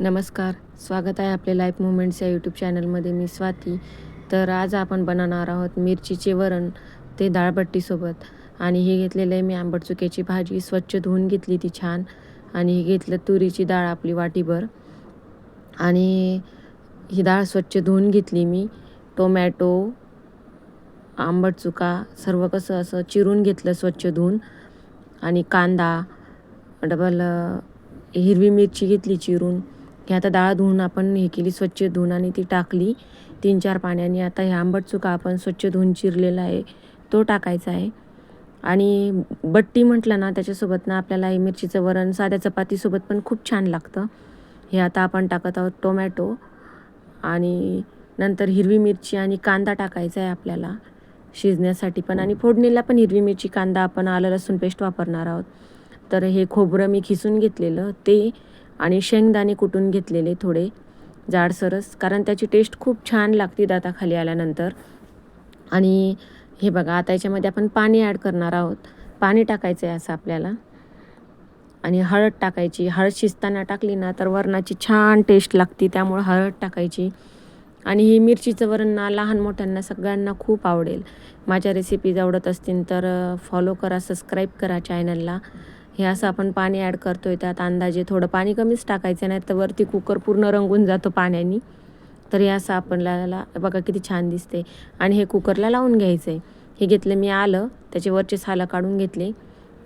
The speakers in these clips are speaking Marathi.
नमस्कार स्वागत आहे आपले लाईफ मुवमेंट्स या यूट्यूब चॅनलमध्ये मी स्वाती. तर आज आपण बनवणार आहोत मिरचीचे वरण ते डाळबट्टीसोबत आणि हे घेतलेलं आहे मी आंबट चुक्याची भाजी. स्वच्छ धुवून घेतली ती छान. आणि हे घेतलं तुरीची डाळ आपली वाटीभर. आणि ही डाळ स्वच्छ धुवून घेतली मी. टोमॅटो आंबट चुका सर्व कसं असं चिरून घेतलं स्वच्छ धुवून. आणि कांदा डबल हिरवी मिरची घेतली चिरून. की आता डाळ धुवून आपण हे केली स्वच्छ धुवून आणि ती टाकली. तीन चार पाण्याने आता हे आंबट चुका आपण स्वच्छ धुवून चिरलेला आहे तो टाकायचा आहे. आणि बट्टी म्हटलं ना त्याच्यासोबत ना आपल्याला हे मिरचीचं वरण साध्या चपातीसोबत पण खूप छान लागतं. हे आता आपण टाकत आहोत टोमॅटो आणि नंतर हिरवी मिरची आणि कांदा टाकायचा आहे आपल्याला शिजण्यासाठी पण. आणि फोडणीला पण हिरवी मिरची कांदा आपण आलं लसूण पेस्ट वापरणार आहोत. तर हे खोबरं मी खिसून घेतलेलं ते आणि शेंगदाणे कुटून घेतलेले थोडे जाडसरस कारण त्याची टेस्ट खूप छान लागते दाताखाली आल्यानंतर. आणि हे बघा आता याच्यामध्ये आपण पाणी ॲड करणार आहोत. पाणी टाकायचं आहे असं आपल्याला. आणि हळद टाकायची. हळद शिजताना टाकली ना तर वरणाची छान टेस्ट लागते. त्यामुळं हळद टाकायची. आणि ही मिरचीचं वरण ना लहान मोठ्यांना सगळ्यांना खूप आवडेल. माझ्या रेसिपीज आवडत असतील तर फॉलो करा सबस्क्राईब करा चॅनलला हे असं आपण पाणी ॲड करतो आहे त्यात अंदाजे थोडं पाणी कमीच टाकायचं नाही तर वरती कुकर पूर्ण रंगून जातो पाण्याने. तर हे असं आपल्याला बघा किती छान दिसते. आणि हे कुकरला लावून घ्यायचं आहे हे घेतलं मी आलं त्याचे वरचे सालं काढून घेतले.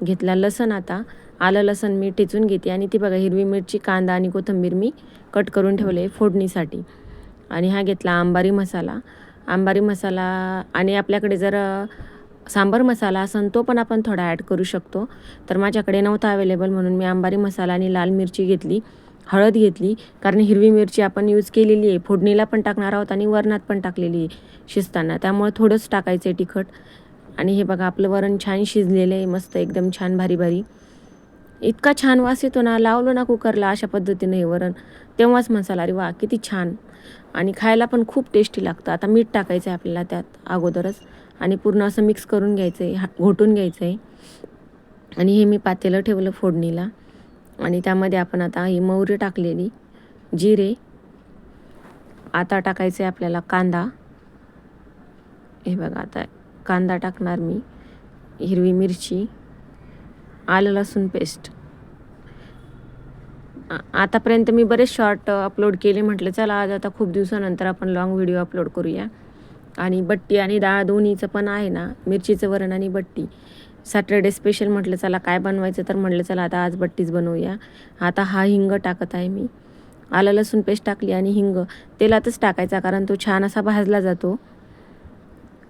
घेतला लसण आता. आलं लसण मी ठेचून घेते आणि ती बघा हिरवी मिरची कांदा आणि कोथिंबीर मी कट करून ठेवले फोडणीसाठी. आणि हा घेतला आंबारी मसाला. आंबारी मसाला आणि आपल्याकडे जर सांबर मसाला असन तो पण आपण थोडा ॲड करू शकतो. तर माझ्याकडे नव्हता अवेलेबल म्हणून मी आंबारी मसाला आणि लाल मिरची घेतली हळद घेतली. कारण हिरवी मिरची आपण यूज केलेली आहे. फोडणीला पण टाकणार आहोत आणि वरणात पण टाकलेली आहे शिजताना. त्यामुळे थोडंच टाकायचं आहे तिखट. आणि हे बघा आपलं वरण छान शिजलेलं आहे. मस्त एकदम छान भारी भारी. इतका छान वास येतो ना लावलो ना कुकरला अशा पद्धतीने हे वरण. तेव्हाच मसाला अरे वा किती छान. आणि खायला पण खूप टेस्टी लागतं. आता मीठ टाकायचं आहे आपल्याला त्यात अगोदरच. आणि पूर्ण असं मिक्स करून घ्यायचं आहे हा घोटून घ्यायचं आहे आणि हे मी पातेलं ठेवलं फोडणीला. आणि त्यामध्ये आपण आता ही मोहरी टाकलेली जिरे. आता टाकायचं आहे आपल्याला कांदा. हे बघा आता कांदा टाकणार मी. हिरवी मिरची. आलं लसूण पेस्ट आतापर्यंत मी बरेच शॉर्ट अपलोड केले. म्हटलं चला आज आता खूप दिवसानंतर आपण लॉंग व्हिडिओ अपलोड करूया. आणि बट्टी आणि डाळ दोन्हीचं पण आहे ना मिरचीचं वरण आणि बट्टी. सॅटरडे स्पेशल म्हटलं चला काय बनवायचं तर म्हटलं चला आता आज बट्टीच बनवूया. आता हा हिंग टाकत आहे मी. आलं लसूण पेस्ट टाकली आणि हिंग. तेलातच टाकायचा कारण तो छान असा भाजला जातो.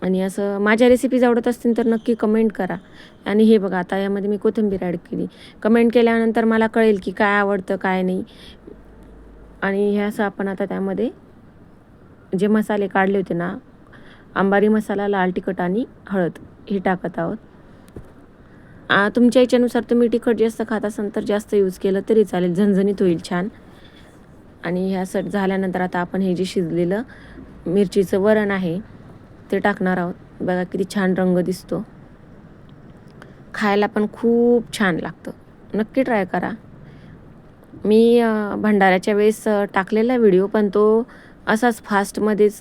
आणि असं माझ्या रेसिपीज आवडत असतील तर नक्की कमेंट करा. आणि हे बघा आता यामध्ये मी कोथिंबीर ॲड केली. कमेंट केल्यानंतर मला कळेल की काय आवडतं काय नाही. आणि हे असं आपण आता त्यामध्ये जे मसाले काढले होते ना अंबारी मसाला लाल तिखट आणि हळद हे टाकत आहोत. तुमच्या याच्यानुसार तुम्ही तिखट जास्त खात असाल तर जास्त यूज केलं तरी चालेल. झणझणीत होईल छान. आणि ह्या सट झाल्यानंतर आता आपण हे जे शिजलेलं मिरचीचं वरण आहे ते टाकणार आहोत. बघा किती छान रंग दिसतो. खायला पण खूप छान लागतं. नक्की ट्राय करा. मी भंडाऱ्याच्या वेळेस टाकलेला व्हिडिओ पण तो असाच फास्टमध्येच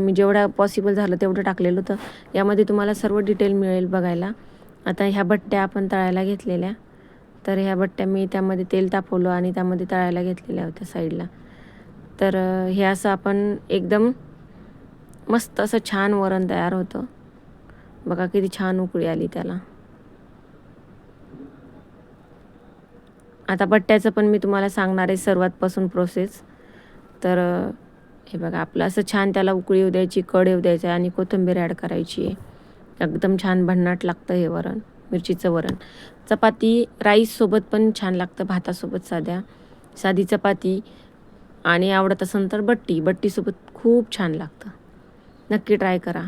मी जेवढा पॉसिबल झालं तेवढं टाकलेलं होतं. यामध्ये तुम्हाला सर्व डिटेल मिळेल बघायला. आता ह्या बट्ट्या आपण तळायला घेतलेल्या. तर ह्या बट्ट्या मी त्यामध्ये तेल तापवलं आणि त्यामध्ये तळायला घेतलेल्या होत्या साईडला. तर हे असं आपण एकदम मस्त असं छान वरण तयार होतं. बघा किती छान उकळी आली त्याला. आता बट्ट्याचं पण मी तुम्हाला सांगणार आहे सर्वातपासून प्रोसेस तर हे बघा आपलं असं छान त्याला उकळी येऊ द्यायची कड येऊ द्यायचं आहे आणि कोथिंबीर ॲड करायची आहे. एकदम छान भन्नाट लागतं हे वरण मिरचीचं वरण. चपाती राईससोबत पण छान लागतं भातासोबत साध्या. साधी चपाती आणि आवडत असेल तर बट्टी बट्टीसोबत खूप छान लागतं. नक्की ट्राय करा.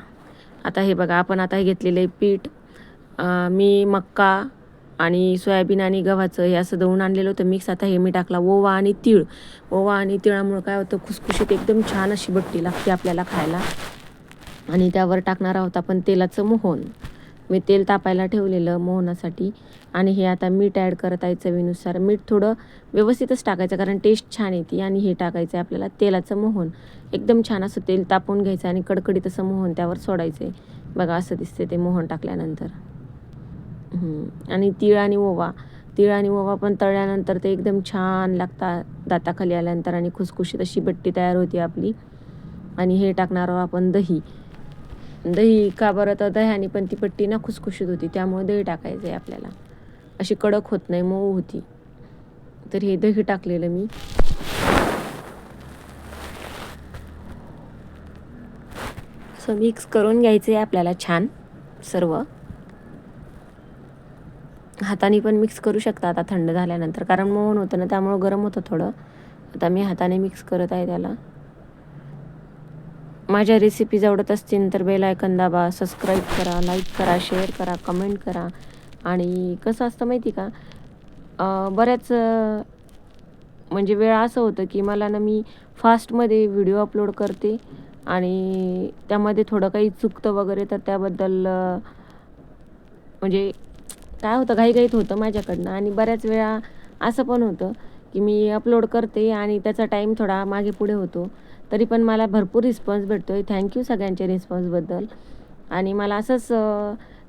आता हे बघा आपण आता हे घेतलेलं आहे पीठ. मी मक्का आणि सोयाबीन आणि गव्हाचं हे असं दळून आणलेलं होतं. मिक्स आता हे मी टाकला. ओवा आणि तीळ. ओवा आणि तिळामुळं काय होतं? खुसखुशीत एकदम छान अशी बट्टी लागते आपल्याला खायला. आणि त्यावर टाकणार आहोत आपण तेलाचं मोहन. मी तेल तापायला ठेवलेलं मोहनासाठी. आणि हे आता मीठ ॲड करत आहे चवीनुसार. मीठ थोडं व्यवस्थितच टाकायचं कारण टेस्ट छान येते. आणि हे टाकायचं आहे आपल्याला तेलाचं मोहन. एकदम छान असं तेल तापवून घ्यायचं आणि कडकडीत असं मोहन त्यावर सोडायचं आहे बघा असं दिसते ते मोहन टाकल्यानंतर. आणि तीळ आणि ओवा. तीळ आणि ओवा पण तळल्यानंतर ते एकदम छान लागतात. दाताखाली आल्यानंतर आणि खुसखुशीत अशी बट्टी तयार होती आपली. आणि हे टाकणार आहोत आपण दही. दही का बरं? तर दह्याने पण ती पट्टी ना खुसखुशीत होती. त्यामुळे दही टाकायचं आहे आपल्याला. अशी कडक होत नाही मऊ होती. तर हे दही टाकलेलं मी. असं मिक्स करून घ्यायचं आहे आपल्याला छान सर्व. हाताने पण मिक्स करू शकता आता थंड झाल्यानंतर. कारण मोहन होतं ना त्यामुळं गरम होतं थोडं. आता मी हाताने मिक्स करत आहे त्याला. माझ्या रेसिपीज आवडत असतील तर बेल आयकन दाबा सबस्क्राईब करा लाईक करा शेअर करा कमेंट करा. आणि कसं असतं माहिती का? बऱ्याच म्हणजे वेळ असं होतं की मला ना मी फास्टमध्ये व्हिडिओ अपलोड करते. आणि त्यामध्ये थोडं काही चुकतं वगैरे तर त्याबद्दल म्हणजे काय होतं घाईघाईत होतं माझ्याकडनं आणि बऱ्याच वेळा असं पण होतं की मी अपलोड करते आणि त्याचा टाईम थोडा मागे पुढे होतो. तरी पण मला भरपूर रिस्पॉन्स भेटतो आहे थँक्यू सगळ्यांच्या रिस्पॉन्सबद्दल आणि मला असंच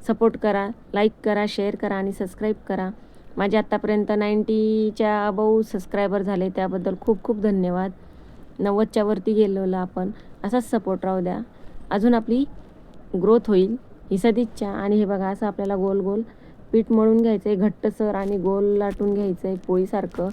सपोर्ट करा लाईक करा शेअर करा आणि सबस्क्राईब करा. माझे आत्तापर्यंत नाईंटीच्या अबव सबस्क्रायबर झाले. त्याबद्दल खूप खूप धन्यवाद. नव्वदच्या वरती गेलेलो आपण. असाच सपोर्ट राहू द्या. अजून आपली ग्रोथ होईल. ही सदिच्छा. आणि हे बघा असं आपल्याला गोल गोल पीठ मळून घ्यायचं आहे घट्टसर आणि गोल लाटून घ्यायचं आहे पोळीसारखं.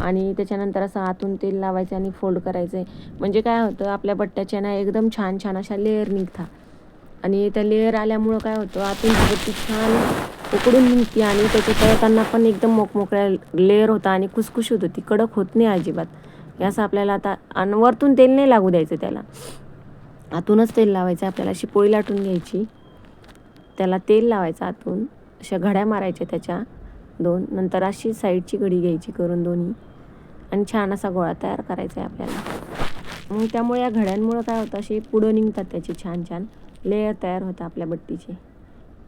आणि त्याच्यानंतर असं आतून तेल लावायचं आणि फोल्ड करायचं आहे म्हणजे काय होतं आपल्या बट्ट्याच्या ना एकदम छान छान अशा लेअर निघतात आणि त्या लेअर आल्यामुळं काय होतं आतून ती छान उकडून निघते आणि त्याच्या तळताना पण एकदम मोकमोकळ्या लेअर होता आणि खुसखुशीत होती. कडक होत नाही अजिबात. हे असं आपल्याला आता आणि वरतून तेल नाही लागू द्यायचं त्याला. आतूनच तेल लावायचं आपल्याला अशी पोळी लाटून घ्यायची. त्याला तेल लावायचं आतून. अशा घड्या मारायच्या त्याच्या दोन. नंतर अशी साईडची घडी घ्यायची करून दोन्ही. आणि छान असा गोळा तयार करायचा आहे आपल्याला. मग त्यामुळे या घड्यांमुळं काय होतं असे पुढं निघतात त्याचे छान छान लेयर तयार होतं आपल्या बट्टीचे.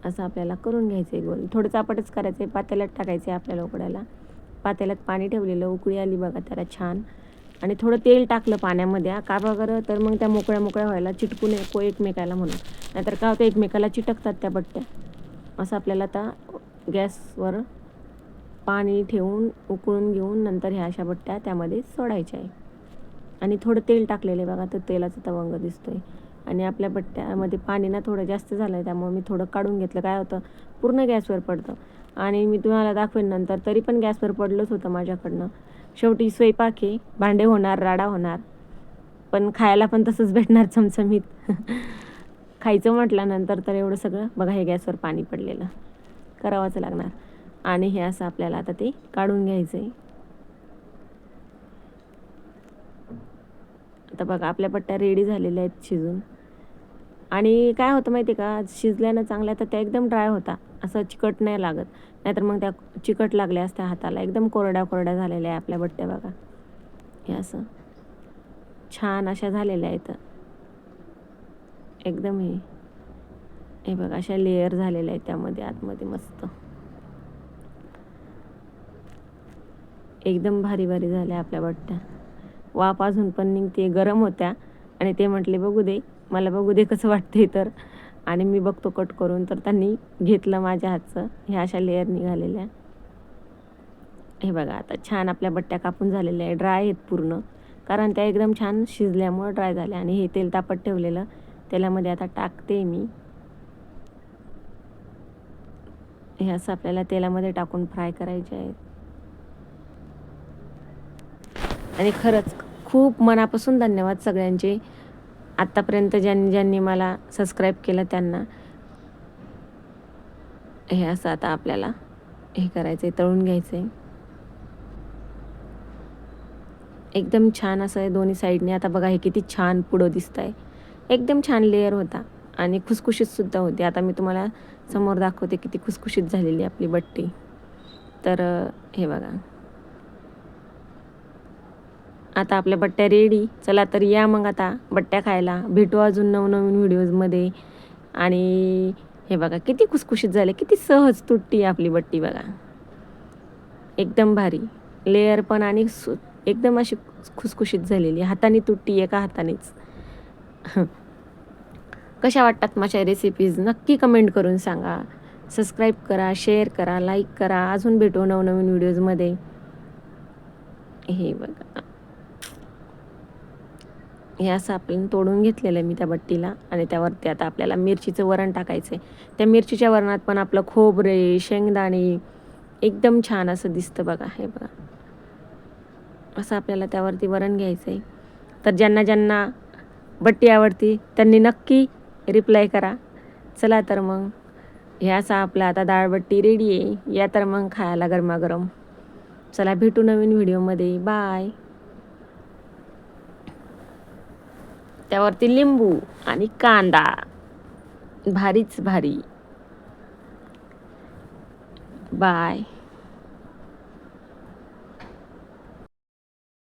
असं आपल्याला करून घ्यायचं आहे गोल. थोडं चापटच करायचं आहे पातेल्यात टाकायचं आहे आपल्याला उकडायला. पातेल्यात पाणी ठेवलेलं उकळी आली बघा त्याला छान. आणि थोडं तेल टाकलं पाण्यामध्ये. का बरं तर मग त्या मोकळ्या मोकळ्या व्हायला चिटकू नये को एकमेकाला म्हणून. नाहीतर काय होतं एकमेकाला चिटकतात त्या बट्ट्या. असं आपल्याला आता गॅसवर पाणी ठेवून उकळून घेऊन नंतर ह्या अशा बट्ट्या त्यामध्ये सोडायच्या आहे. आणि थोडं तेल टाकलेलं आहे बघा तर तेलाचा तवंग दिसतो आहे आणि आपल्या बट्ट्यामध्ये पाणी ना थोडं जास्त झालं आहे त्यामुळे मी थोडं काढून घेतलं. काय होतं? पूर्ण गॅसवर पडतं. आणि मी तुम्हाला दाखवेन नंतर तरी पण गॅसवर पडलंच होतं माझ्याकडनं. शेवटी स्वयंपाक आहे भांडे होणार राडा होणार. पण खायला पण तसंच भेटणार चमचमीत. खायचं म्हटल्यानंतर तर एवढं सगळं बघा हे गॅसवर पाणी पडलेलं. करावंच लागणार. आणि हे असं आपल्याला आता ते काढून घ्यायचं आहे आता बघा आपल्या पट्ट्या रेडी झालेल्या आहेत शिजून. आणि काय होतं माहिती आहे का शिजल्यानं चांगल्या तर त्या एकदम ड्राय होता. असं चिकट नाही लागत. नाहीतर मग त्या चिकट लागल्या असत्या हाताला. एकदम कोरड्या कोरड्या झालेल्या आहे आपल्या बट्ट्या बघा. हे असं छान अशा झालेल्या आहेत. एकदम हे. हे बघा अशा लेअर झालेल्या आहेत त्यामध्ये आतमध्ये मस्त. एकदम भारी भारी झाल्या आपल्या बट्ट्या. वाफ अजून पण निघते गरम होत्या. आणि ते म्हटले बघू दे मला बघू दे कसं वाटते तर. आणि मी बघतो कट करून तर त्यांनी घेतलं माझ्या हातचं. ह्या अशा लेअर निघालेल्या. हे बघा आता छान आपल्या बट्ट्या कापून झालेल्या आहे ड्राय आहेत पूर्ण. कारण त्या एकदम छान शिजल्यामुळं ड्राय झाल्या. आणि हे तेल तापत ठेवलेलं. तेलामध्ये आता टाकते मी. हे असं आपल्याला तेलामध्ये टाकून फ्राय करायचे आहेत. आणि खरंच खूप मनापासून धन्यवाद सगळ्यांचे. आत्तापर्यंत ज्यांनी ज्यांनी मला सबस्क्राईब केलं त्यांना. हे असं आता आपल्याला हे करायचं आहे तळून घ्यायचं आहे एकदम छान असं आहे दोन्ही साईडने आता बघा हे किती छान पुढं दिसत आहे एकदम छान लेअर होता. आणि खुसखुशीतसुद्धा होती. आता मी तुम्हाला समोर दाखवते किती खुसखुशीत झालेली आपली बट्टी. तर हे बघा. आता आपल्या बट्ट्या रेडी चला तर या मग आता बट्ट्या खायला. भेटू अजून नवनवीन व्हिडिओजमध्ये आणि हे बघा किती खुसखुशीत झाले. किती सहज तुटती आपली बट्टी बघा. एकदम भारी. लेअर पण आणि सु एकदम अशी खुसखुशीत झालेली. हाताने तुटती एका हातानेच. कशा वाटतात माझ्या रेसिपीज नक्की कमेंट करून सांगा. सबस्क्राईब करा शेअर करा लाईक करा. अजून भेटू नवनवीन व्हिडिओजमध्ये हे बघा. हे असं आपण तोडून घेतलेलं आहे मी त्या बट्टीला. आणि त्यावरती आता आपल्याला मिरचीचं वरण टाकायचं आहे त्या मिरचीच्या वरणात पण आपलं खोबरे शेंगदाणे एकदम छान असं दिसतं बघा. हे बघा. असं आपल्याला त्यावरती वरण घ्यायचं आहे तर ज्यांना ज्यांना बट्टी आवडती त्यांनी नक्की रिप्लाय करा. चला तर मग हे असा आपला आता डाळबट्टी रेडी आहे या तर मग खायला गरमागरम. चला भेटू नवीन व्हिडिओमध्ये बाय त्यावरती लिंबू आणि कांदा. भारीच भारी. बाय